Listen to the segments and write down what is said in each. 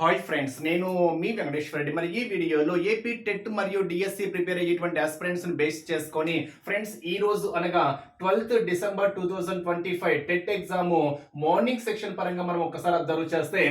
Hi friends నేను మీ వెంకటేశ్వర రెడ్డి. మరి ఈ వీడియోలో ఏపీ టెట్ మరియు డిఎస్సి ప్రిపేర్ అయ్యేటువంటి ఆస్పిరెంట్స్ని బేస్ చేసుకొని ఫ్రెండ్స్ ఈ రోజు అనగా twelfth December two thousand twenty five TET exam morning section పరంగా మనం ఒకసారి అబ్జర్వ్ చేస్తే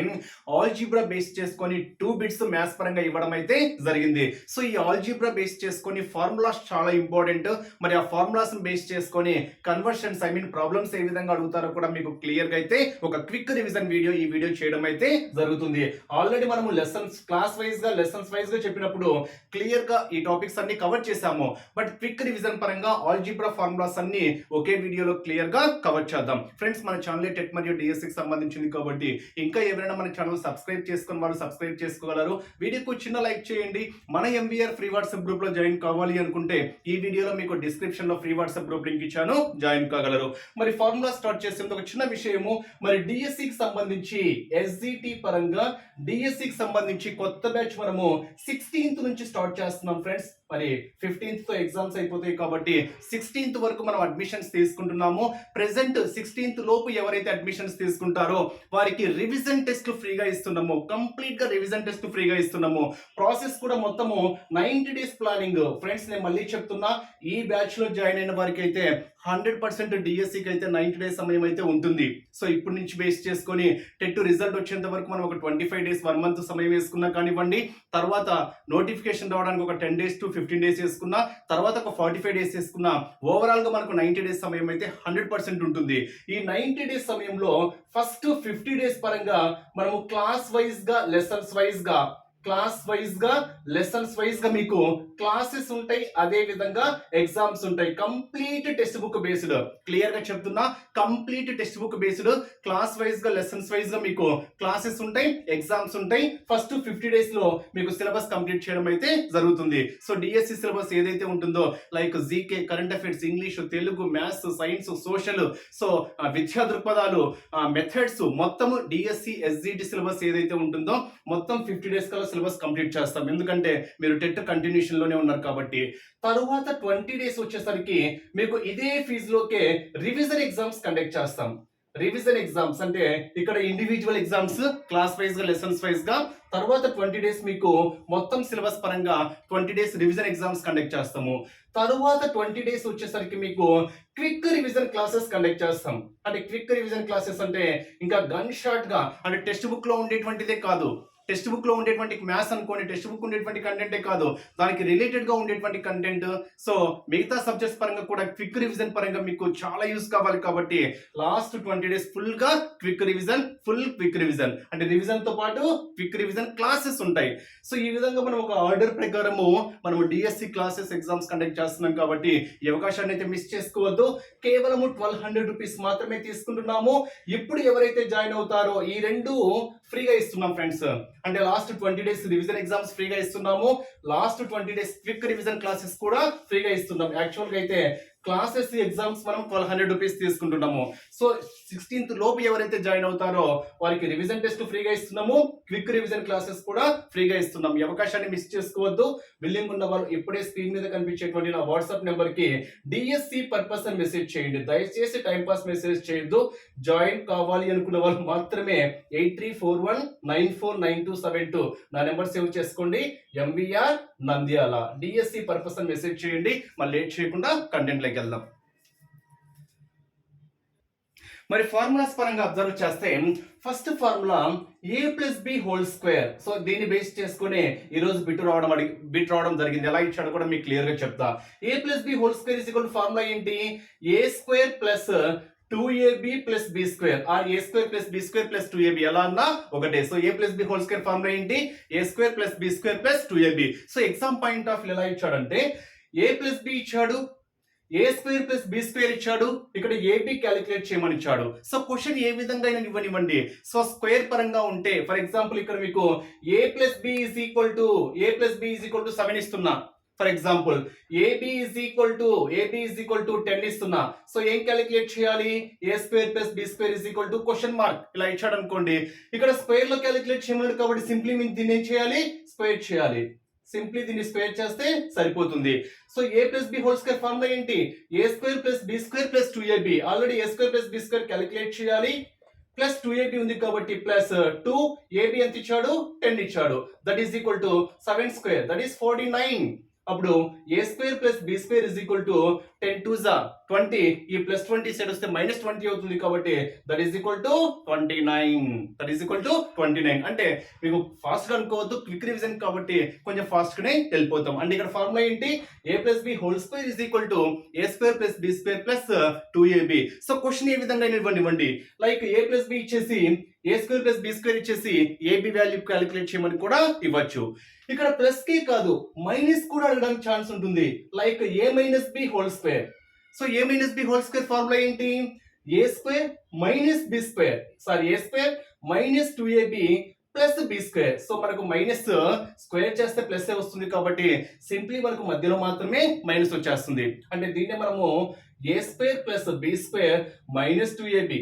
ఆల్జీబ్రా బేస్ చేసుకొని టూ బిట్స్ మ్యాథ్స్ పరంగా ఇవ్వడం అయితే జరిగింది. సో ఈ ఆల్జీబ్రా బేస్ చేసుకొని ఫార్ములాస్ చాలా ఇంపార్టెంట్. మరి ఆ ఫార్ములాస్ బేస్ చేసుకొని కన్వర్షన్స్ ఐ మీన్ ప్రాబ్లమ్స్ ఏ విధంగా అడుగుతారో కూడా మీకు క్లియర్గా అయితే ఒక క్విక్ రివిజన్ వీడియో ఈ వీడియో చేయడం అయితే జరుగుతుంది. ఆల్రెడీ మనము లెసన్స్ క్లాస్ వైజ్గా లెసన్స్ వైజ్గా చెప్పినప్పుడు క్లియర్గా ఈ టాపిక్స్ అన్ని కవర్ చేశాము. బట్ క్విక్ రివిజన్ పరంగా ఆల్జీబ్రా ఫార్ములాస్ అన్ని ఒకే వీడియోలో క్లియర్గా కవర్ చేద్దాం. ఫ్రెండ్స్ మన ఛానల్ టెట్ మరియు డిఎస్సి కి సంబంధించింది కాబట్టి ఇంకా ఎవరైనా మన ఛానల్ సబ్స్క్రైబ్ చేసుకుని వాళ్ళు సబ్స్క్రైబ్ చేసుకోగలరు. వీడియోకు చిన్న లైక్ చేయండి. మన ఎంబీఆర్ ఫ్రీ వాట్సాప్ గ్రూప్లో జాయిన్ కావాలి అనుకుంటే ఈ వీడియోలో మీకు డిస్క్రిప్షన్లో ఫ్రీ వాట్సాప్ గ్రూప్ లింక్ ఇచ్చాను. జాయిన్ కాగలరు. మరి ఫార్ములా స్టార్ట్ చేసేందుకు ఒక చిన్న విషయము. మరి డిఎస్సికి సంబంధించి ఎస్జిటి పరంగా డిఎస్సి కి సంబంధించి కొత్త బ్యాచ్ మనము సిక్స్టీన్త్ నుంచి స్టార్ట్ చేస్తున్నాం ఫ్రెండ్స్ మరి ఫిఫ్టీన్త్తో ఎగ్జామ్స్ అయిపోతాయి కాబట్టి సిక్స్టీన్త్ వరకు మనం అడ్మిషన్ అడ్మిషన్స్ తీసుకుంటున్నాము. ప్రెసెంట్ సిక్స్టీన్త్ లోపు ఎవరైతే అడ్మిషన్స్ తీసుకుంటారో వారికి రివిజన్ టెస్ట్ ఫ్రీగా ఇస్తున్నాము. కంప్లీట్గా రివిజన్ టెస్ట్ ఫ్రీగా ఇస్తున్నాము. ప్రాసెస్ కూడా మొత్తము నైన్టీ డేస్ ప్లానింగ్ ఫ్రెండ్స్ నేను మళ్ళీ చెప్తున్నా ఈ బ్యాచ్లో జాయిన్ అయిన వారికి అయితే హండ్రెడ్ పర్సెంట్ డిఎస్సికి అయితే నైన్టీ డేస్ సమయం అయితే ఉంటుంది. సో ఇప్పటి నుంచి బేస్ చేసుకొని టెట్ రిజల్ట్ వచ్చేంత వరకు మనం ఒక twenty five days one month సమయం వేసుకున్నా కానివ్వండి తర్వాత నోటిఫికేషన్ రావడానికి ఒక ten days to fifteen days వేసుకున్నా తర్వాత ఒక ఫార్టీ ఫైవ్ డేస్ వేసుకున్నా ఓవరాల్గా మనకు నైన్టీ డేస్ సమయం అయితే హండ్రెడ్ పర్సెంట్ ఉంటుంది. ఈ నైన్టీ డేస్ సమయంలో ఫస్ట్ ఫిఫ్టీ డేస్ పరంగా మనము క్లాస్ వైజ్గా లెసన్స్ వైజ్గా క్లాస్ వైజ్గా లెసన్స్ వైజ్గా మీకు క్లాసెస్ ఉంటాయి అదే విధంగా ఎగ్జామ్స్ ఉంటాయి. కంప్లీట్ టెక్స్ట్ బుక్ బేస్డ్ క్లియర్గా చెప్తున్నా complete text book based class వైజ్గా లెసన్స్ వైజ్గా మీకు క్లాసెస్ ఉంటాయి ఎగ్జామ్స్ ఉంటాయి. ఫస్ట్ ఫిఫ్టీ డేస్లో మీకు సిలబస్ కంప్లీట్ చేయడం అయితే జరుగుతుంది. సో డిఎస్సి సిలబస్ ఏదైతే ఉంటుందో like GK current affairs English Telugu maths science social so విద్యా దృక్పథాలు మెథడ్స్ మొత్తం డిఎస్సి ఎస్జిటి సిలబస్ ఏదైతే ఉంటుందో మొత్తం ఫిఫ్టీ డేస్ కల్లా సిలబస్ కంప్లీట్ చేస్తాం. ఎందుకంటే మీరు టెట్ కంటిన్యూషన్లోనే ఉన్నారు కాబట్టి. తరువాత ట్వంటీ డేస్ వచ్చేసరికి మీకు ఇదే ఫీజులోకే రివిజన్ ఎగ్జామ్స్ కండక్ట్ చేస్తాం. రివిజన్ ఎగ్జామ్స్ అంటే ఇక్కడ ఇండివిజువల్ ఎగ్జామ్స్ క్లాస్ వైజ్గా లెసన్స్ వైజ్గా తర్వాత ట్వంటీ డేస్ మీకు మొత్తం సిలబస్ పరంగా twenty days revision exams conduct చేస్తాము. తరువాత ట్వంటీ డేస్ వచ్చేసరికి మీకు క్విక్ రివిజన్ క్లాసెస్ కండక్ట్ చేస్తాం. అంటే క్విక్ రివిజన్ క్లాసెస్ అంటే ఇంకా గన్ షార్ట్గా అంటే టెక్స్ట్ బుక్లో ఉండేటువంటిదే కాదు. టెక్స్ట్ బుక్లో ఉండేటువంటి మ్యాథ్స్ అనుకోండి టెక్స్ట్ బుక్ ఉండేటువంటి కంటెంటే కాదు. దానికి రిలేటెడ్గా ఉండేటువంటి కంటెంట్ సో మిగతా సబ్జెక్ట్స్ పరంగా కూడా క్విక్ రివిజన్ పరంగా మీకు చాలా యూస్ కావాలి కాబట్టి లాస్ట్ ట్వంటీ డేస్ ఫుల్గా quick revision full quick revision అంటే రివిజన్తో పాటు క్విక్ రివిజన్ క్లాసెస్ ఉంటాయి. సో ఈ విధంగా మనం ఒక ఆర్డర్ ప్రకారము మనం డిఎస్సి క్లాసెస్ ఎగ్జామ్స్ కండక్ట్ చేస్తున్నాం కాబట్టి ఈ అవకాశాన్ని అయితే మిస్ చేసుకోవద్దు. కేవలము ట్వెల్వ్ హండ్రెడ్ రూపీస్ మాత్రమే తీసుకుంటున్నాము. ఇప్పుడు ఎవరైతే జాయిన్ అవుతారో ఈ రెండు ఫ్రీగా ఇస్తున్నాం ఫ్రెండ్స్ అంటే last twenty days revision exams ఫ్రీగా ఇస్తున్నాము. Last twenty days quick revision classes కూడా ఫ్రీగా ఇస్తున్నాం. యాక్చువల్గా అయితే క్లాసెస్ ఎగ్జామ్స్ మనం ట్వెల్వ్ హండ్రెడ్ రూపీస్ తీసుకుంటున్నాము. సో సిక్స్టీన్త్ లోపు ఎవరైతే జాయిన్ అవుతారో వారికి రివిజన్ టెస్ట్ ఫ్రీగా ఇస్తున్నాము. క్విక్ రివిజన్ క్లాసెస్ కూడా ఫ్రీగా ఇస్తున్నాము ఈ అవకాశాన్ని మిస్ చేసుకోవద్దు. బిల్లింగ్ ఉన్న వాళ్ళు ఇప్పుడే స్క్రీన్ మీద కనిపించేటువంటి నా వాట్సాప్ నెంబర్కి డిఎస్సి పర్పస్ అని మెసేజ్ చేయండి. దయచేసి టైం పాస్ మెసేజ్ చేయొద్దు. జాయిన్ కావాలి అనుకున్న వాళ్ళు మాత్రమే eight three four one nine four nine two seven two నా నెంబర్ సేవ్ చేసుకోండి. ఎంవిఆర్ నంద్యాల. డిఎస్సి పర్పస్ అని మెసేజ్ చేయండి. మళ్ళీ లేట్ చేయకుండా కంటెంట్లోకి వెళ్దాం. మరి ఫార్ములాస్ పరంగా అబ్జర్వ్ చేస్తే first formula A plus B whole square. So దీన్ని బేస్ చేసుకుని ఈరోజు బిట్ రావడం అడిగి బిట్ రావడం జరిగింది. ఎలా ఇచ్చాడో కూడా మీకు క్లియర్గా చెప్తా. A plus B whole square is equal formula ఏంటి? A square plus two AB plus B square or A square plus B square plus two AB ఎలా అన్నా ఒకటే. So A plus B whole square formula ఏంటి? A square plus B square plus two AB so exam point of ఎలా ఇచ్చాడంటే A plus B ఇచ్చాడు A square plus B square ఇచ్చాడు ఇక్కడ AB calculate చేయమని ఇచ్చాడు. సో క్వశ్చన్ ఏ విధంగా అయినా ఇవ్వనివ్వండి. సో స్క్వేర్ పరంగా ఉంటే ఫర్ ఎగ్జాంపుల్ ఇక్కడ మీకు A plus B is equal to A plus B is equal to seven ఇస్తున్నా. For example AB is equal to AB is equal to ten ఇస్తున్నా. సో ఏం క్యాలిక్యులేట్ చేయాలి? A square plus B square is equal to question mark ఇలా ఇచ్చాడు అనుకోండి. ఇక్కడ స్క్వేర్లో calculate చేయమన్నాడు కాబట్టి సింప్లీ మీరు దీన్ని ఏం చేయాలి? స్క్వేర్ చేయాలి. సింప్లీ దీన్ని స్క్వేర్ చేస్తే సరిపోతుంది. So A plus B whole square formula ఏంటి? A square plus B square plus two AB already A square plus B square calculate చేయాలి. ప్లస్ టూ ఏబి ఉంది కాబట్టి ప్లస్ టూ ఏబి ఎంత ఇచ్చాడు? టెన్ ఇచ్చాడు. That is equal to seven square that is forty nine అప్పుడు A square plus B square is equal to ten two జా twenty ఈ plus twenty side వస్తే minus twenty అవుతుంది కాబట్టి that is equal to twenty nine that is equal to twenty nine అంటే మీకు ఫాస్ట్గా అనుకోవద్దు క్విక్ రివిజన్ కాబట్టి కొంచెం ఫాస్ట్ గానే వెళ్ళిపోతాం. అంటే ఇక్కడ ఫార్ములా ఏంటి? A plus B whole square is equal to A square plus B square plus two AB so question ఏ విధంగా ఇవ్వండి ఇవ్వండి. లైక్ ఏ ప్లస్ బి ఇచ్చేసి A square plus B square ఇచ్చేసి ఏబి వాల్యూ క్యాలిక్యులేట్ చేయమని కూడా ఇవ్వచ్చు. ఇక్కడ ప్లస్ కే కాదు మైనస్ కూడా అడగడానికి ఛాన్స్ ఉంటుంది. Like A minus B whole square so A minus B whole square formula ఏంటి? A square minus B square sorry A square minus two AB plus B square so మనకు minus square చేస్తే plus వస్తుంది కాబట్టి simply మనకు మధ్యలో మాత్రమే minus వచ్చేస్తుంది. అంటే దీన్నే మనము A square plus B square minus two AB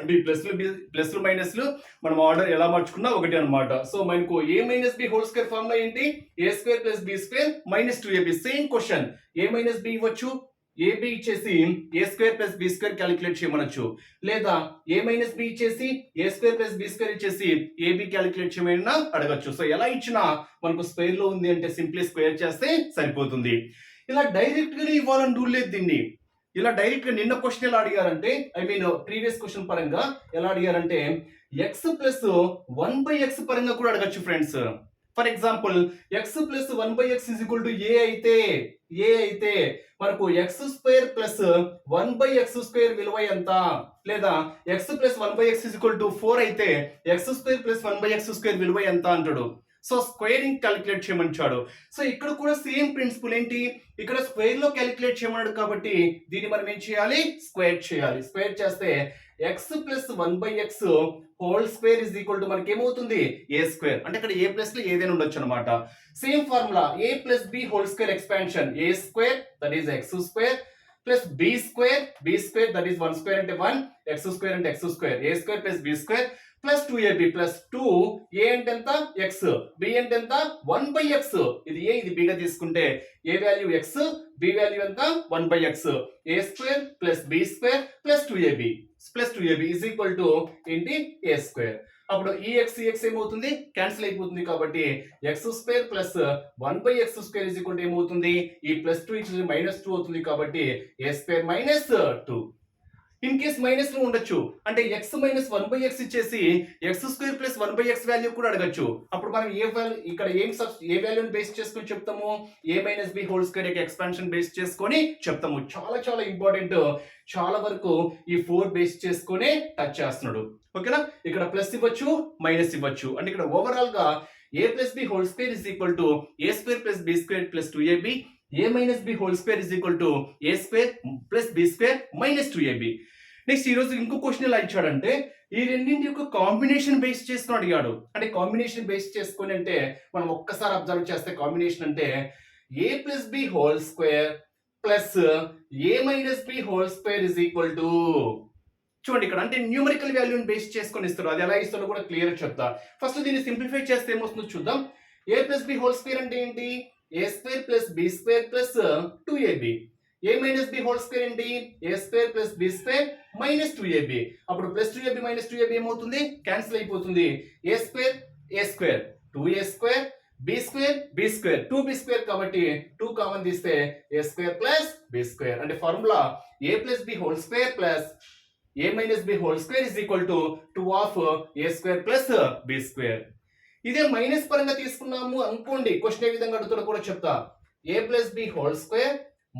అంటే ఈ ప్లస్లు ప్లస్లు మైనస్లు మనం ఆర్డర్ ఎలా మార్చుకున్నా ఒకటి అన్నమాట. సో మనకు A minus B whole square formula ఏంటి? A square plus B square minus two AB. Same question. A minus B ఇవ్వచ్చు? ఏబి ఇచ్చేసి A square plus B square calculate చేయమనొచ్చు. లేదా ఏ మైనస్ బి ఇచ్చేసి A square plus B square ఇచ్చేసి AB calculate చేయమైనా అడగచ్చు. So ఎలా ఇచ్చినా మనకు స్క్వేర్లో ఉంది అంటే సింప్లీ స్క్వేర్ చేస్తే సరిపోతుంది. ఇలా డైరెక్ట్గా ఇవ్వాలని రూల్ లేదు దీన్ని. ఇలా డైరెక్ట్గా నిన్న క్వశ్చన్ ఎలా అడిగారంటే ఐ మీన్ ప్రీవియస్ క్వశ్చన్ పరంగా ఎలా అడిగారంటే X plus one by X పరంగా కూడా అడగచ్చు friends for example X plus one by X is equal to A అయితే ఏ అయితే మనకు X square plus one by X square విలువ ఎంత? లేదా X plus one by X is equal to four అయితే X square plus one by X square విలువ ఎంత అంటాడు? సో స్క్వేరింగ్ క్యాలిక్యులేట్ చేయమంటాడు సో ఇక్కడ కూడా సేమ్ ప్రిన్సిపల్ ఏంటి? ఇక్కడ స్క్వేర్లో క్యాలిక్యులేట్ చేయమన్నాడు కాబట్టి దీన్ని మనం ఏం చేయాలి? స్క్వేర్ చేయాలి. స్క్వేర్ చేస్తే X plus one by X whole square is equal to మనకి ఏమవుతుంది? A square. అంటే ఇక్కడ ఏ ప్లస్లో ఏదైనా ఉండొచ్చు అనమాట same formula A plus B whole square expansion. A square that is X square plus B square. B square that is one square అంటే one. X square అంటే X square. A square plus B square. Plus two AB plus two A అంటే ఎంత? X B అంటే ఎంత? One by X ఇది ఏ? ఇది బిగా తీసుకుంటే A value X B value ఎంత? One by X A square plus B square plus two AB plus two AB is equal to ఏంటి ఏ స్క్వేర్ అప్పుడు ఈ ఎక్స్ ఎక్స్ ఏమవుతుంది? క్యాన్సిల్ అయిపోతుంది కాబట్టి X square plus one by X square is equal ఏమవుతుంది? ఈ plus two ఇచ్చి minus two అవుతుంది కాబట్టి A square minus two in case మైనస్లో ఉండొచ్చు. అంటే X minus one by X ఇచ్చేసి X square plus one by X value కూడా అడగచ్చు. అప్పుడు మనం ఏ వాల్యూ ఇక్కడ ఏం సబ్ ఏ వాల్యూని బేస్ చేసుకొని చెప్తాము? A minus B whole square యొక్క ఎక్స్పాన్షన్ బేస్ చేసుకొని చెప్తాము. చాలా చాలా ఇంపార్టెంట్ చాలా వరకు ఈ ఫోర్ బేస్ చేసుకొని టచ్ చేస్తున్నాడు. ఓకేనా ఇక్కడ ప్లస్ ఇవ్వచ్చు మైనస్ ఇవ్వచ్చు. అంటే ఇక్కడ ఓవరాల్గా A plus B whole square is equal to A square plus B square plus two AB A minus B whole square is equal to A square plus B square minus two AB next ఈ రోజు ఇంకో question ఎలా ఇచ్చాడంటే ఈ రెండింటి యొక్క combination base చేసుకుని అడిగాడు. అంటే కాంబినేషన్ బేస్ చేసుకొని అంటే మనం ఒక్కసారి అబ్జర్వ్ చేస్తే కాంబినేషన్ అంటే A plus B whole square plus A minus B whole square is equal to చూడండి ఇక్కడ అంటే న్యూమరికల్ వాల్యూని బేస్ చేసుకొని ఇస్తారు అది ఎలా ఇస్తారో కూడా క్లియర్ చెప్తా. ఫస్ట్ దీన్ని సింప్లిఫై చేస్తే ఏమొస్తుందో చూద్దాం. A plus B whole square అంటే ఏంటి? A square plus B square plus two AB A minus B whole square ఏంటి A square plus B square minus two AB అప్పుడు plus two AB minus two AB ఏమవుతుంది? Cancel అయిపోతుంది. A square A square two A square B square B square two B square కాబట్టి two common తీస్తే A square plus B square అంటే formula A plus B whole square plus A minus B whole square is equal to two of A square plus B square ఇదే minus పరంగా తీసుకున్నాము అనుకోండి question ఏ విధంగా అడుగుతాడో కూడా చెప్తా. A plus B whole square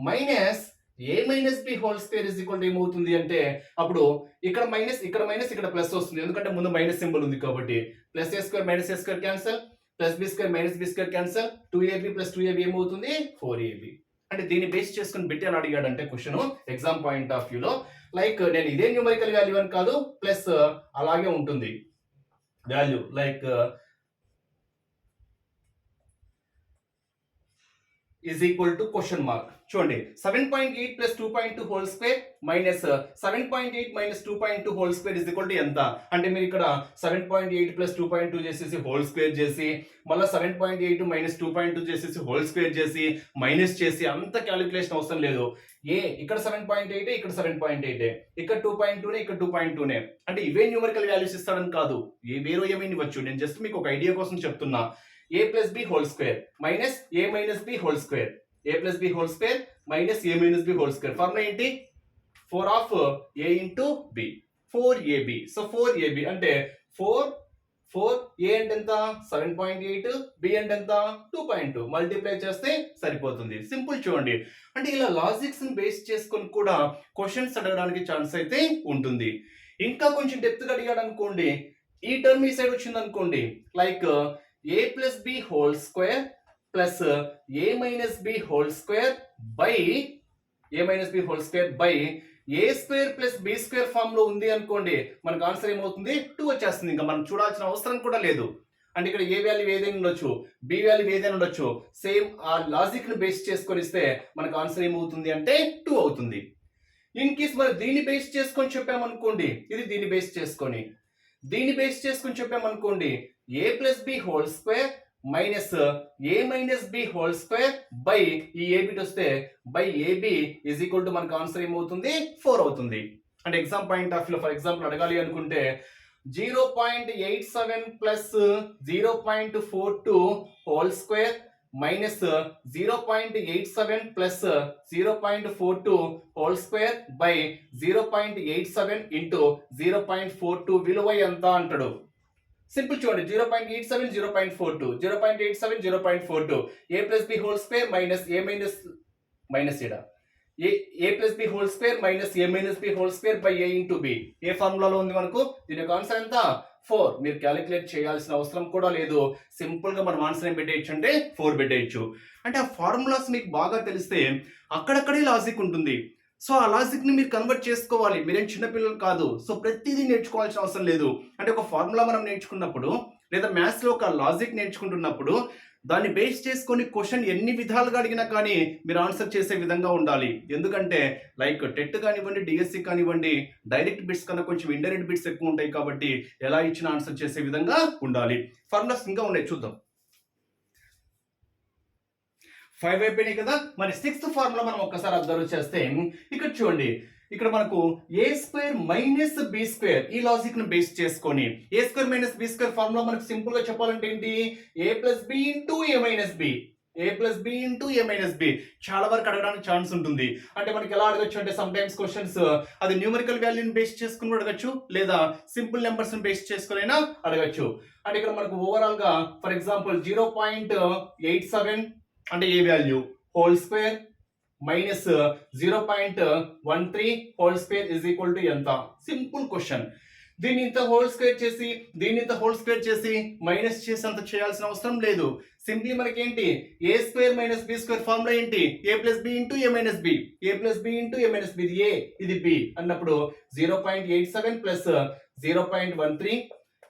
minus A minus B whole square is equal ఏమవుతుంది అంటే అప్పుడు ఇక్కడ మైనస్ ఇక్కడ మైనస్ ఇక్కడ ప్లస్ వస్తుంది. ఎందుకంటే ముందు మైనస్ సింబల్ ఉంది కాబట్టి. Plus A square minus A square cancel plus B square minus B square cancel two AB plus two AB ఏమవుతుంది? ఫోర్ ఏబి అంటే దీన్ని బేస్ చేసుకుని బిట్టి అని అడిగాడంటే క్వశ్చన్ ఎగ్జామ్ పాయింట్ ఆఫ్ వ్యూలో లైక్ నేను ఇదే న్యూమరికల్ వాల్యూ అని కాదు ప్లస్ అలాగే ఉంటుంది. Value like is equal to question mark చూడండి seven point eight plus two point two whole square minus seven point eight minus two point two whole square is equal to ఎంత? అంటే మీరు ఇక్కడ seven point eight plus two point two చేసేసి whole square చేసి మళ్ళీ seven point eight minus two point two చేసేసి whole square చేసి minus చేసి అంత క్యాలిక్యులేషన్ అవసరం లేదు. ఏ ఇక్కడ సెవెన్ పాయింట్ ఎయిట్ ఇక్కడ సెవెన్ పాయింట్ ఎయిట్ ఇక్కడ టూ పాయింట్ టూనే ఇక్కడ టూ పాయింట్ టూనే అంటే ఇవే న్యూమరికల్ వాల్యూస్ ఇస్తాడని కాదు. ఏ వేరే ఏమైనా ఇవ్వచ్చు. నేను జస్ట్ మీకు ఒక ఐడియా కోసం చెప్తున్నా. A plus B whole square minus A minus B whole square A plus B whole square minus A minus B whole square formula ఏంటి? Four of A into B four AB so four AB అంటే four four ఏ అంటే ఎంత? Seven point eight B అంటే ఎంత? Two point two multiply చేస్తే సరిపోతుంది. Simple చూడండి. అంటే ఇలా లాజిక్స్ని బేస్ చేసుకొని కూడా క్వశ్చన్స్ అడగడానికి ఛాన్స్ అయితే ఉంటుంది. ఇంకా కొంచెం డెప్త్ అడిగాడు అనుకోండి ఈ టర్మ్ ఈ సైడ్ వచ్చింది అనుకోండి like A plus B whole square plus A minus B whole square by A minus B whole square by A square plus B square ఫామ్లో ఉంది అనుకోండి మనకు ఆన్సర్ ఏమవుతుంది? టూ వచ్చేస్తుంది. ఇంకా మనం చూడాల్సిన అవసరం కూడా లేదు. అంటే ఇక్కడ ఏ వాల్యూ ఏదైనా ఉండొచ్చు బి వాల్యూ ఏదైనా ఉండొచ్చు సేమ్ ఆ లాజిక్ను బేస్ చేసుకొని ఇస్తే మనకు ఆన్సర్ ఏమవుతుంది అంటే టూ అవుతుంది. ఇన్ కేస్ మరి దీన్ని బేస్ చేసుకొని చెప్పామనుకోండి ఇది దీన్ని బేస్ చేసుకొని. దీన్ని బేస్ చేసుకొని చెప్పామనుకోండి A plus B whole square minus A minus B whole square by ఈ ఏబి వస్తే by AB is equal to మనకు ఆన్సర్ ఏమవుతుంది? ఫోర్ అవుతుంది. అంటే exam point of view for example అడగాలి అనుకుంటే zero point eight seven plus zero point four two whole square minus zero point eight seven plus zero point four two whole square by zero point eight seven into zero point four two విలువ ఎంత అంటాడు? Simple చూడండి zero point eight seven zero point four two. Zero point eight seven zero point four two. A plus B whole square minus A minus minus ఇడ A A plus B whole square minus A minus B whole square by A into B. ఏ ఫార్ములాలో ఉంది మనకు? దీని యొక్క answer ఎంత? Four. మీరు calculate చేయాల్సిన అవసరం కూడా లేదు. సింపుల్గా మనం ఆన్సర్ ఏం పెట్టేయచ్చు అంటే ఫోర్ పెట్టేయచ్చు అంటే ఆ ఫార్ములాస్ మీకు బాగా తెలిస్తే అక్కడక్కడే లాజిక్ ఉంటుంది. సో ఆ లాజిక్ని మీరు కన్వర్ట్ చేసుకోవాలి. మీరేం చిన్నపిల్లలు కాదు. సో ప్రతిదీ నేర్చుకోవాల్సిన అవసరం లేదు. అంటే ఒక ఫార్ములా మనం నేర్చుకున్నప్పుడు లేదా మ్యాథ్స్లో ఒక లాజిక్ నేర్చుకుంటున్నప్పుడు దాన్ని బేస్ చేసుకొని క్వశ్చన్ ఎన్ని విధాలుగా అడిగినా కానీ మీరు ఆన్సర్ చేసే విధంగా ఉండాలి. ఎందుకంటే లైక్ టెట్ కానివ్వండి డిఎస్సి కానివ్వండి డైరెక్ట్ బిట్స్ కన్నా కొంచెం ఇండైరెక్ట్ బిట్స్ ఎక్కువ ఉంటాయి కాబట్టి ఎలా ఇచ్చిన ఆన్సర్ చేసే విధంగా ఉండాలి. ఫార్ములాస్ ఇంకా ఉన్నాయి. చూద్దాం. ఫైవ్ అయిపోయినాయి కదా? మరి సిక్స్త్ ఫార్ములా మనం ఒక్కసారి అబ్జర్వ్ చేస్తే ఇక్కడ చూడండి ఇక్కడ మనకు A square minus B square ఈ లాజిక్ను బేస్ చేసుకొని A square minus B square formula మనకు సింపుల్గా చెప్పాలంటే ఏంటి? A plus B into A minus B A plus B into A minus B చాలా వరకు అడగడానికి ఛాన్స్ ఉంటుంది. అంటే మనకి ఎలా అడగచ్చు అంటే సమ్ టైమ్స్ క్వశ్చన్స్ అది న్యూమరికల్ వాల్యూని బేస్ చేసుకుని అడగచ్చు లేదా సింపుల్ నెంబర్స్ని బేస్ చేసుకుని అయినా అడగచ్చు. అంటే ఇక్కడ మనకు ఓవరాల్గా for example zero point eight seven అంటే A value whole square minus zero point one three whole square is equal to ఎంత? సింపుల్ క్వశ్చన్ దీన్ని ఇంత హోల్ స్క్వేర్ చేసి దీన్ని ఇంత హోల్ స్క్వేర్ చేసి మైనస్ చేసి అంత చేయాల్సిన అవసరం లేదు. సింప్లీ మనకి ఏంటి A square minus B square formula ఏంటి? A plus B into A minus B A plus B into A minus B ఇది ఏ ఇది బి అన్నప్పుడు zero point eight seven plus zero point one three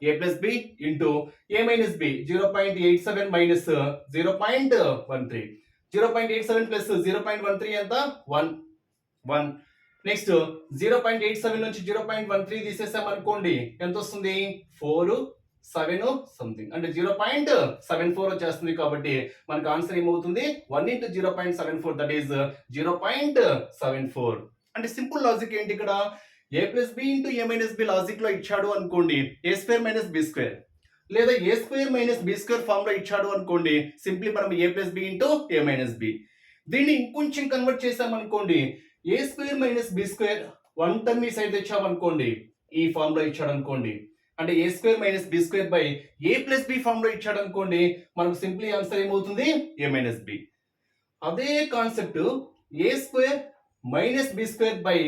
A plus B into A minus B zero point eight seven minus zero point one three zero point eight seven plus zero point one three ఎంత? One one next zero point eight seven నుంచి zero point one three తీసేసాం అనుకోండి ఎంత వస్తుంది? Four seven something అంటే zero point seven four వచ్చేస్తుంది కాబట్టి మనకు ఆన్సర్ ఏమవుతుంది? One into zero point seven four that is zero point seven four అంటే సింపుల్ లాజిక్ ఏంటి ఇక్కడ? A plus B into A minus B లాజిక్లో ఇచ్చాడు అనుకోండి A square minus B square? లేదా A square minus B square ఫామ్లో ఇచ్చాడు అనుకోండి simply మనం A plus B into A minus B. దీన్ని ఇంకొంచెం కన్వర్ట్ చేసామనుకోండి A square minus B square one term ఈ సైడ్ తెచ్చామనుకోండి ఈ ఫామ్లో ఇచ్చాడు అనుకోండి. అంటే A square minus B square by A plus B ఫామ్లో ఇచ్చాడు అనుకోండి మనకు సింప్లీ ఆన్సర్ ఏమవుతుంది? A minus B. అదే concept A square minus B square by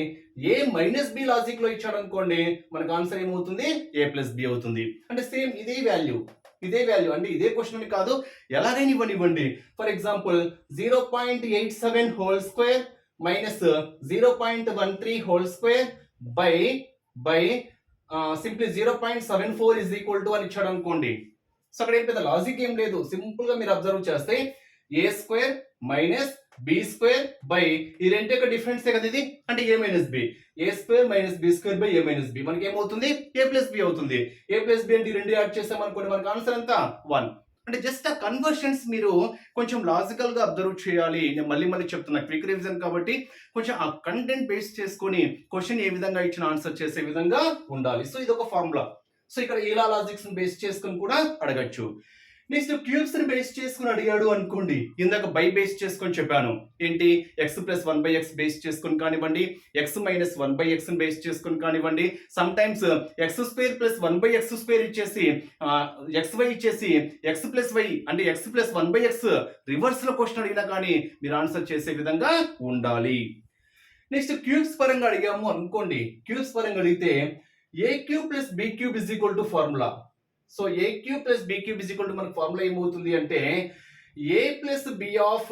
A minus B లాజిక్లో ఇచ్చాడు అనుకోండి మనకు ఆన్సర్ ఏమవుతుంది? ఏ ప్లస్ బి అవుతుంది. అంటే సేమ్ ఇదే వాల్యూ ఇదే వాల్యూ అంటే ఇదే క్వశ్చన్ అని కాదు. ఎలాగైనా ఇవ్వనివ్వండి for example zero point eight seven whole square minus zero point one three whole square by by simply zero point seven four is equal to అని ఇచ్చాడు అనుకోండి. సో అక్కడ ఏం పెద్ద లాజిక్ ఏం లేదు. సింపుల్గా మీరు అబ్జర్వ్ చేస్తే A square minus B square by ఈ రెండు యొక్క డిఫరెన్స్ కదా ఇది? అంటే A minus B A square minus B square by A minus B మనకి ఏమవుతుంది? ఏ ప్లస్ బి అవుతుంది. ఏ ప్లస్ బి అంటే రెండు యాడ్ చేసాం అనుకోండి మనకు ఆన్సర్ ఎంత? వన్ అంటే జస్ట్ ఆ కన్వర్షన్స్ మీరు కొంచెం లాజికల్గా అబ్జర్వ్ చేయాలి. నేను మళ్ళీ మళ్ళీ చెప్తున్నా క్విక్ రివిజన్ కాబట్టి కొంచెం ఆ కంటెంట్ బేస్ చేసుకొని క్వశ్చన్ ఏ విధంగా ఇచ్చిన ఆన్సర్ చేసే విధంగా ఉండాలి. సో ఇది ఒక ఫార్ములా సో ఇక్కడ ఇలా లాజిక్స్ బేస్ చేసుకొని కూడా అడగచ్చు. నెక్స్ట్ క్యూబ్స్ని బేస్ చేసుకుని అడిగాడు అనుకోండి. ఇందాక బై బేస్ చేసుకొని చెప్పాను. ఏంటి? X plus one by X base చేసుకొని కానివ్వండి. X minus one by X base చేసుకొని కానివ్వండి. Sometimes X square plus one by X square ఇచ్చేసి ఎక్స్ వై ఇచ్చేసి ఎక్స్ ప్లస్ వై అంటే X plus one by X రివర్స్లో క్వశ్చన్ అడిగినా కానీ మీరు ఆన్సర్ చేసే విధంగా ఉండాలి. నెక్స్ట్ క్యూబ్స్ పరంగా అడిగాము అనుకోండి. క్యూబ్స్ పరంగా అడిగితే A cube plus B cube is equal to formula? So A cube plus B cube is equal to మనకు ఫార్ములా ఏమవుతుంది అంటే A plus B of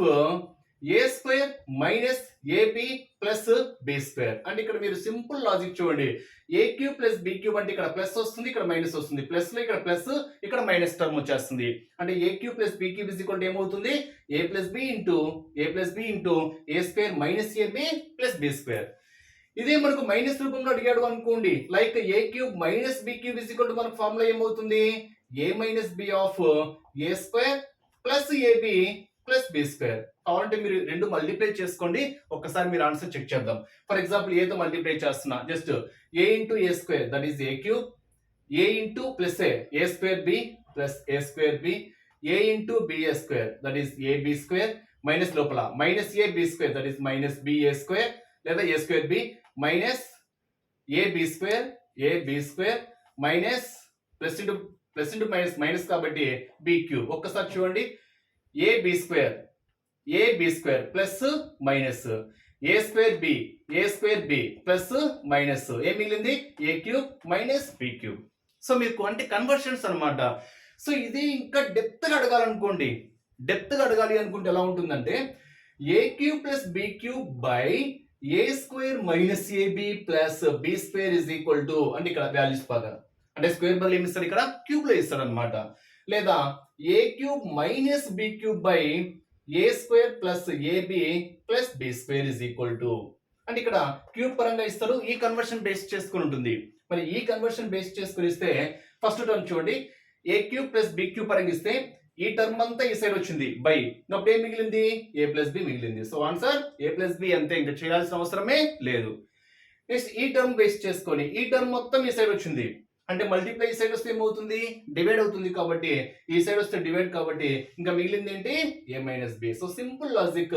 A square minus AB plus B square అంటే ఇక్కడ మీరు simple logic చూడండి. A cube plus B cube అంటే ఇక్కడ plus వస్తుంది ఇక్కడ మైనస్ వస్తుంది. ప్లస్లో ఇక్కడ ప్లస్ ఇక్కడ మైనస్ టర్మ్ వచ్చేస్తుంది. అంటే A cube plus B cube is equal ఏమవుతుంది? A plus B into A plus B into A square minus AB plus B square ఇదే మనకు మైనస్ రూపంలో అడిగాడు అనుకోండి. Like A cube minus B cube is equal to మనకు formula ఏమవుతుంది? A minus B of A square plus AB plus B square కావాలంటే మీరు రెండు మల్టిప్లై చేసుకోండి. ఒక్కసారి మీరు ఆన్సర్ చెక్ చేద్దాం. ఫర్ ఎగ్జాంపుల్ ఏతో మల్టిప్లై చేస్తున్నా. Just A into A square that is A cube A into plus A A square B plus A square B A into BA square that is A B square minus లోపల. Minus A B square that is minus BA square లేదా A square B minus A B square A B square minus plus into plus into minus minus కాబట్టి B cube. ఒక్కసారి చూడండి. A B square A B square plus minus A square B A square B plus minus. ఏ మిగిలింది? A cube minus B cube. So మీకు అంటే conversions అన్నమాట. So ఇది ఇంకా డెప్త్గా అడగాలనుకోండి. డెప్త్గా అడగాలి అనుకుంటే ఎలా ఉంటుందంటే A cube plus B cube by A square minus AB plus B square is equal to అంటే ఇక్కడ వాల్యూస్ పదం అంటే స్క్వేర్ బదులు ఏమి ఇస్తాడు ఇక్కడ? క్యూబ్లో ఇస్తాడు అనమాట లేదా A cube minus B cube by A square plus AB plus B square is equal to అంటే ఇక్కడ క్యూబ్ పరంగా ఇస్తారు ఈ కన్వర్షన్ బేస్ చేసుకుని ఉంటుంది. మరి ఈ కన్వర్షన్ బేస్ చేసుకుని ఇస్తే ఫస్ట్ టర్మ్ చూడండి. A cube plus B cube పరంగా ఇస్తే ఈ టర్మ్ అంతా ఈ సైడ్ వచ్చింది. బై అప్పుడు ఏం మిగిలింది? ఏ ప్లస్ బి మిగిలింది. So answer A plus B అంతే. ఇంకా చేయాల్సిన అవసరమే లేదు. నెక్స్ట్ ఈ టర్మ్ బేస్ చేసుకొని ఈ టర్మ్ మొత్తం ఈ సైడ్ వచ్చింది. అంటే మల్టిప్లై ఈ సైడ్ వస్తే ఏమవుతుంది? డివైడ్ అవుతుంది కాబట్టి ఈ సైడ్ వస్తే డివైడ్ కాబట్టి ఇంకా మిగిలింది ఏంటి? A minus b so simple logic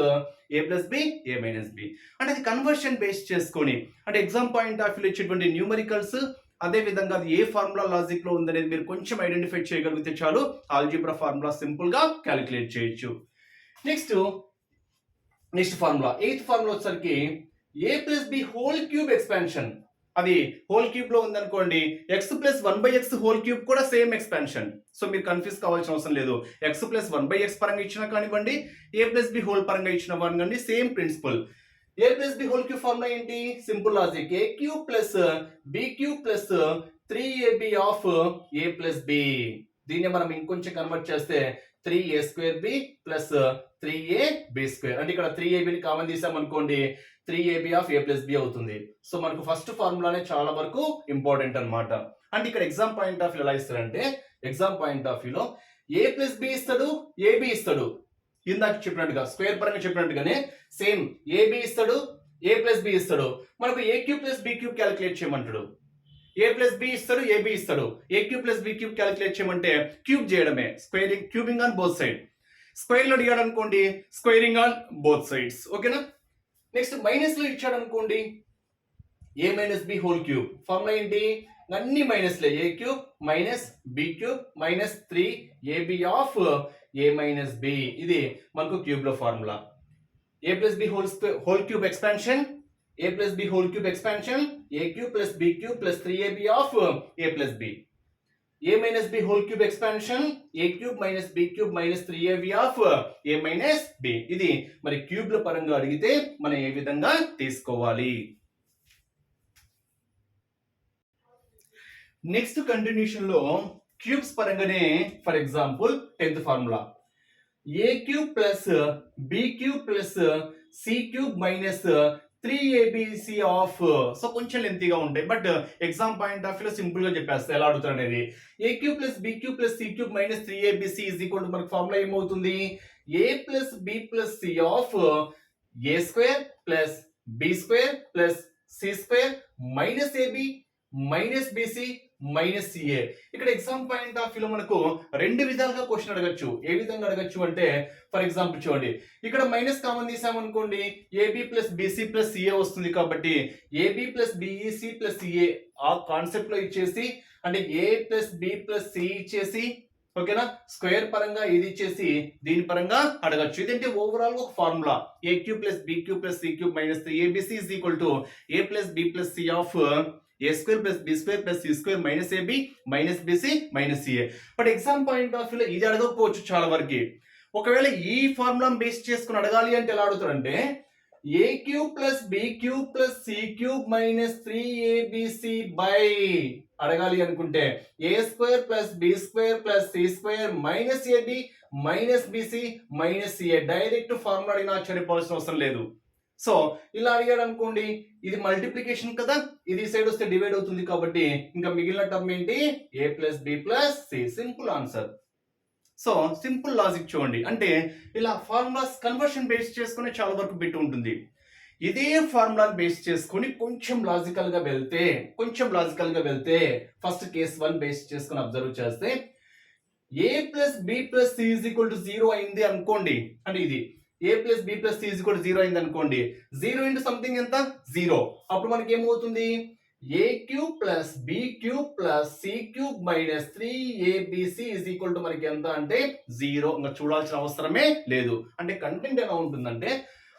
a plus b a minus b అంటే అది కన్వర్షన్ బేస్ చేసుకొని అంటే ఎగ్జామ్ పాయింట్ ఆఫ్ వ్యూ ఇచ్చేటువంటి న్యూమరికల్స్ అదే విధంగా అది ఏ ఫార్ములా లాజిక్లో ఉందనేది మీరు కొంచెం ఐడెంటిఫై చేయగలిగితే చాలు. ఆల్జీబ్రా ఫార్ములా సింపుల్గా క్యాలిక్యులేట్ చేయొచ్చు. Next next formula. Eighth formula వచ్చేసరికి A plus B whole cube expansion? అది హోల్ క్యూబ్లో ఉందనుకోండి X plus one by X whole cube కూడా సేమ్ ఎక్స్పాన్షన్. సో మీరు కన్ఫ్యూజ్ కావాల్సిన అవసరం లేదు. X plus one by X పరంగా ఇచ్చినా కానివ్వండి ఏ ప్లస్ బి హోల్ పరంగా ఇచ్చిన కానివ్వండి same principle. A plus B whole cube formula ఏంటి? Simple logic A cube plus B cube plus three AB of A plus B దీన్ని మనం ఇంకొంచెం కన్వర్ట్ చేస్తే three A square B plus three A B square అంటే ఇక్కడ three ఏబిని common తీసాం అనుకోండి three AB of A plus B అవుతుంది. సో మనకు ఫస్ట్ ఫార్ములానే చాలా వరకు ఇంపార్టెంట్ అన్నమాట. అంటే ఇక్కడ ఎగ్జామ్ పాయింట్ ఆఫ్ వ్యూ ఎలా ఇస్తారంటే ఎగ్జామ్ పాయింట్ ఆఫ్ వ్యూలో ఏ ప్లస్ బి ఇస్తాడు ఏబి ఇస్తాడు. ఇందాక చెప్పినట్టుగా స్క్వేర్ పరంగా చెప్పినట్టుగానే సేమ్ ఏబి ఇస్తాడు ఏ ప్లస్ బి ఇస్తాడు. మనకు a cube plus b cube calculate చేయమంటాడు? A plus B ఇస్తాడు ఏబి ఇస్తాడు? A cube plus b cube calculate చేయమంటే క్యూబ్ చేయడమే squaring cubing on both side. స్క్వేర్లో అడిగాడు అనుకోండి స్క్వేరింగ్ ఆన్ బోత్ సైడ్స్. ఓకేనా? నెక్స్ట్ మైనస్లో ఇచ్చాడు అనుకోండి a minus b whole cube? Formula ఏంటి? అన్ని మైనస్లే a cube minus b cube minus three ab of a minus b ఇది మనకు క్యూబ్లో formula a plus b whole whole cube expansion a plus b whole cube expansion a cube plus b cube plus three ab of a plus b a minus b whole cube expansion a cube minus b cube minus three ab of a minus b ఇది మరి క్యూబ్ల పరంగా అడిగితే మనం ఏ విధంగా తీసుకోవాలి? Next కంటిన్యూషన్లో క్యూబ్స్ పరంగానే for example tenth formula A cube plus B cube plus C cube minus three ABC of so కొంచెం లెంతీగా ఉంటాయి. బట్ ఎగ్జామ్ పాయింట్ ఆఫ్ వ్యూలో సింపుల్గా చెప్పేస్తా ఎలా అడుగుతారు అనేది. A cube plus B cube plus C cube minus three ABC is equal to మనకు ఫార్ములా ఏమవుతుంది? A plus B plus C of A square plus B square plus C square minus AB minus BC minus CA ఇక్కడ exam point of వ్యూలో మనకు రెండు విధాలుగా question అడగచ్చు. ఏ విధంగా అడగచ్చు అంటే ఫర్ ఎగ్జాంపుల్ చూడండి. ఇక్కడ minus common తీసామనుకోండి AB plus BC plus CA వస్తుంది కాబట్టి AB plus BC plus CA ఆ కాన్సెప్ట్లో ఇచ్చేసి అంటే A plus B plus C ఇచ్చేసి ఓకేనా స్క్వేర్ పరంగా ఇది ఇచ్చేసి దీని పరంగా అడగచ్చు. ఇదంటే ఓవరాల్ ఒక formula A cube plus B cube plus C cube minus ABC is equal to A plus B plus C of A square plus B square plus C square minus AB minus BC minus CA but exam point of వ్యూలో ఇది అడగకపోవచ్చు చాలా వరకు. ఒకవేళ ఈ formula base చేసుకుని అడగాలి అంటే ఎలా అడుగుతారంటే A cube plus B cube plus C cube minus three ABC by అడగాలి అనుకుంటే A square plus B square plus C square minus AB minus BC minus CA direct formula అడిగినా ఆశ్చర్యపోవాల్సిన అవసరం లేదు. సో ఇలా అడిగాడు అనుకోండి ఇది మల్టిప్లికేషన్ కదా ఇది సైడ్ వస్తే డివైడ్ అవుతుంది కాబట్టి ఇంకా మిగిలిన టర్మ్ ఏంటి? A plus B plus C simple answer so simple logic చూడండి. అంటే ఇలా ఫార్ములాస్ కన్వర్షన్ బేస్ చేసుకుని చాలా వరకు బిట్ ఉంటుంది. ఇదే ఫార్ములాని బేస్ చేసుకొని కొంచెం లాజికల్గా వెళ్తే కొంచెం లాజికల్గా వెళ్తే ఫస్ట్ కేస్ వన్ బేస్ చేసుకుని అబ్జర్వ్ చేస్తే A plus B plus C equal to zero అయింది అనుకోండి. అంటే ఇది. A plus B plus C కూడా జీరో అయింది అనుకోండి జీరో ఇంటూ సంథింగ్ ఎంత? జీరో అప్పుడు మనకి ఏమవుతుంది A cube plus B cube plus C cube minus three ABC is equal to మనకి ఎంత అంటే? జీరో ఇంకా చూడాల్సిన అవసరమే లేదు. అంటే కంటెంట్ ఎలా ఉంటుందంటే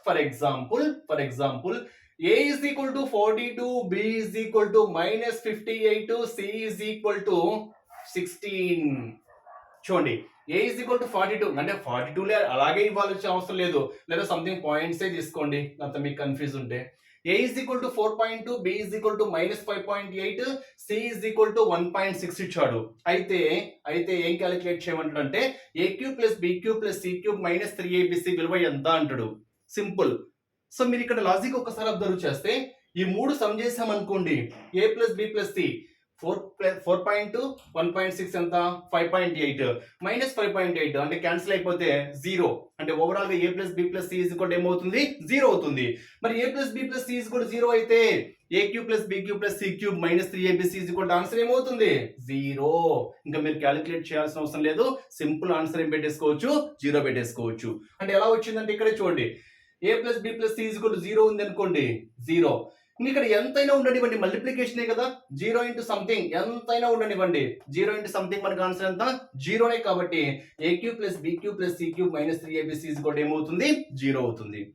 for example for example A is equal to forty two B is equal to minus fifty eight C is equal to sixteen చూడండి. A is equal to forty two అంటే ఫార్టీ టూలే అలాగే ఇవ్వాల్సిన అవసరం లేదు. లేదా సంథింగ్ పాయింట్సే తీసుకోండి. అంత మీకు కన్ఫ్యూజ్ ఉంటే. A is equal to four point two B is equal to minus five point eight C is equal to one point six ఇచ్చాడు. అయితే అయితే ఏం calculate చేయమంటాడంటే A cube plus B cube plus C cube minus three ABC విలువ ఎంత అంటాడు. Simple so మీరు ఇక్కడ logic ఒకసారి అబ్జర్వ్ చేస్తే ఈ మూడు సమ్ చేసామనుకోండి A plus B plus C four plus four point one point six ఎంత? Five point eight. Minus five point eight అంటే క్యాన్సిల్ అయిపోతే జీరో. అంటే ఓవరాల్గా A plus B plus C కూడా ఏమవుతుంది జీరో అవుతుంది. మరి A plus B plus C కూడా జీరో అయితే A cube plus B cube plus C cube minus three ABC కూడా ఆన్సర్ ఏమవుతుంది? జీరో. ఇంకా మీరు క్యాలిక్యులేట్ చేయాల్సిన అవసరం లేదు. సింపుల్ ఆన్సర్ ఏం పెట్టేసుకోవచ్చు? జీరో పెట్టేసుకోవచ్చు. అంటే ఎలా వచ్చిందంటే ఇక్కడే చూడండి. A plus B plus C కూడా జీరో ఉంది అనుకోండి. జీరో. ఇక్కడ ఎంతైనా ఉండనివ్వండి. మల్టిప్లికేషనే కదా? జీరో ఇంటూ సంథింగ్ ఎంతైనా ఉండనివ్వండి. జీరో ఇంటూ సంథింగ్ మనకు ఆన్సర్ ఎంత? జీరోనే కాబట్టి A cube plus B cube plus C cube minus three ABC కూడా ఏమవుతుంది? జీరో అవుతుంది.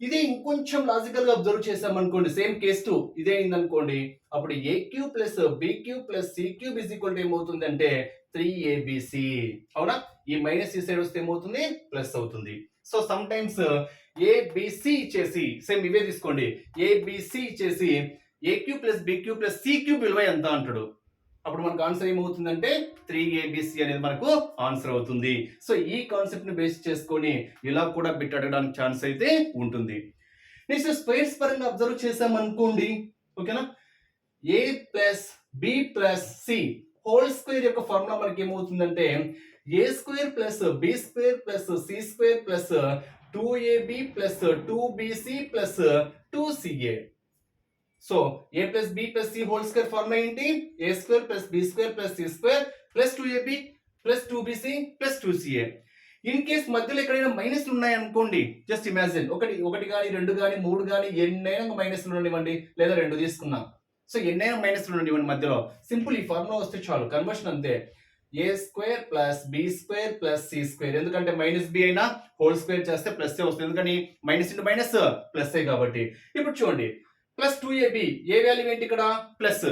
ఇది ఇంకొంచెం లాజికల్గా అబ్జర్వ్ చేసాం అనుకోండి. సేమ్ కేస్ టు ఇదే అయిందనుకోండి. అప్పుడు A cube plus B cube plus C cube is equal ఏమవుతుంది అంటే త్రీ ఏబిసి అవునా? ఈ మైనస్ ఈ సైడ్ వస్తే ఏమవుతుంది? ప్లస్ అవుతుంది. సో సమ్ టైమ్స్ ఏబిసి చేసి సేమ్ ఇవే తీసుకోండి. ఏబిసి చేసి a cube plus b cube plus CQ విలువ ఎంత అంటాడు? అప్పుడు మనకు ఆన్సర్ ఏమవుతుందంటే త్రీ ఏబిసి అనేది మనకు ఆన్సర్ అవుతుంది. సో ఈ కాన్సెప్ట్ని బేస్ చేసుకొని ఇలా కూడా బిట్ అడగడానికి ఛాన్స్ అయితే ఉంటుంది. నెక్స్ట్ స్క్వేర్స్ పరంగా అబ్జర్వ్ చేసాం అనుకోండి. ఓకేనా A plus B plus C whole square యొక్క ఫార్ములా మనకి ఏమవుతుందంటే A square plus B square plus C square plus two AB plus two BC plus two CA so A plus B plus C whole square formula ఏంటి A square plus B square plus C square plus two AB plus two BC plus two CA in case మధ్యలో ఎక్కడైనా మైనస్లు ఉన్నాయనుకోండి just imagine ఒకటి ఒకటి కానీ రెండు కానీ మూడు కానీ ఎన్నైనా మైనస్ ఉండనివ్వండి లేదా రెండు తీసుకున్నాం. సో ఎన్నైనా మైనస్ ఉండనివ్వండి మధ్యలో. సింపుల్ ఈ ఫార్ములా వస్తే చాలు. కన్వర్షన్ అంతే. A square plus B square plus C square. ఎందుకంటే మైనస్ బి అయినా హోల్ స్క్వేర్ చేస్తే ప్లస్ వస్తుంది. ఎందుకని? మైనస్ ఇంటూ మైనస్ ప్లస్ కాబట్టి. ఇప్పుడు చూడండి. Plus two AB A value ఏంటి ఇక్కడ? ప్లస్.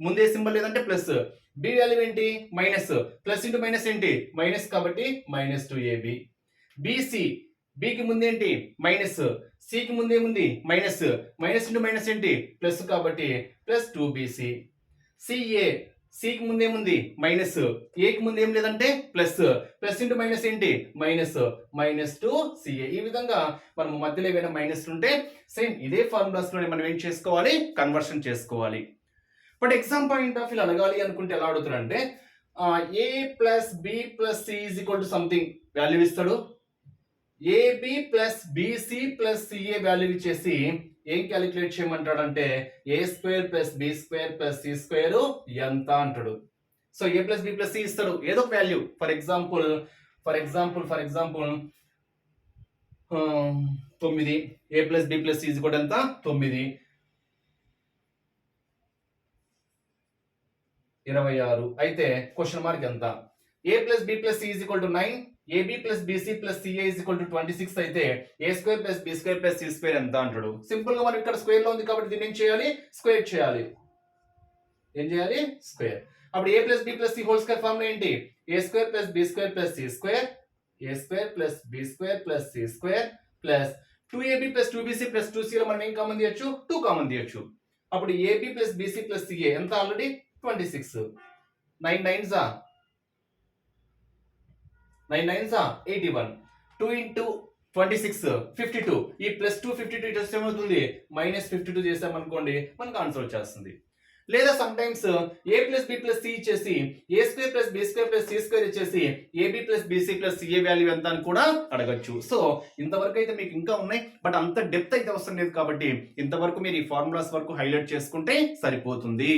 ముందే సింబల్ లేదంటే ప్లస్. బి వాల్యూ ఏంటి? మైనస్. ప్లస్ ఇంటూ మైనస్ ఏంటి? మైనస్ కాబట్టి మైనస్ టూ ఏబి బిసి బికి ముందేంటి మైనస్. సికి ముందేముంది మైనస్. మైనస్ ఇంటూ మైనస్ ఏంటి? ప్లస్ కాబట్టి ప్లస్ టూ బీసీ సిఏ సికి ముందేముంది మైనస్. ఏకి ముందు ఏం లేదంటే ప్లస్. ప్లస్ ఇంటూ మైనస్ ఏంటి? మైనస్. మైనస్ టు సిఏ ఈ విధంగా మనం మధ్యలో ఏమైనా మైనస్ ఉంటే సేమ్ ఇదే ఫార్ములాస్లోనే మనం ఏం చేసుకోవాలి? కన్వర్షన్ చేసుకోవాలి. But exam point of view అడగాలి అనుకుంటే ఎలా అడుగుతారంటే A plus B plus C is equal to something value ఇస్తాడు. AB plus BC plus CA value ఇచ్చేసి ఏం calculate చేయమంటాడంటే A square plus B square plus C square ఎంత అంటాడు. So A plus B plus C ఇస్తాడు. ఏదో ఒక value for example for example for example తొమ్మిది. ఏ plus B plus C కూడా ఎంత? తొమ్మిది. ఇరవై ఆరు. అయితే క్వశ్చన్ మార్క్ ఎంత? A plus B plus C is equal to nine? AB plus BC plus CA equal to twenty six అయితే A square plus B square plus C square ఎంత అంటాడు? సింపుల్గా మనం ఇక్కడ స్క్వేర్లో ఉంది కాబట్టి దీన్ని ఏం చేయాలి? స్క్వేర్ చేయాలి. ఏం చేయాలి? స్క్వేర్ అప్పుడు A plus B plus C whole square formula ఏంటి? A square plus B square plus C square A square plus B square plus C square plus two AB plus two BC plus two సిలో మనం ఏం common తీయచ్చు? Two common తీయచ్చు. అప్పుడు AB plus BC plus CA ఎంత already twenty six nine నైన్సా nine నైన్సా eighty one two into twenty six fifty two ఈ plus two fifty two ఇటు ఏమవుతుంది? మైనస్ ఫిఫ్టీ టూ చేసామనుకోండి మనకు ఆన్సర్ వచ్చేస్తుంది. లేదా some times A plus B plus C ఇచ్చేసి A square plus B square plus C square ఇచ్చేసి AB plus BC plus CA value ఎంత అని కూడా అడగచ్చు. సో ఇంతవరకు అయితే మీకు ఇంకా ఉన్నాయి బట్ అంత డెప్త్ అయితే అవసరం లేదు కాబట్టి ఇంతవరకు మీరు ఈ ఫార్ములాస్ వరకు హైలైట్ చేసుకుంటే సరిపోతుంది.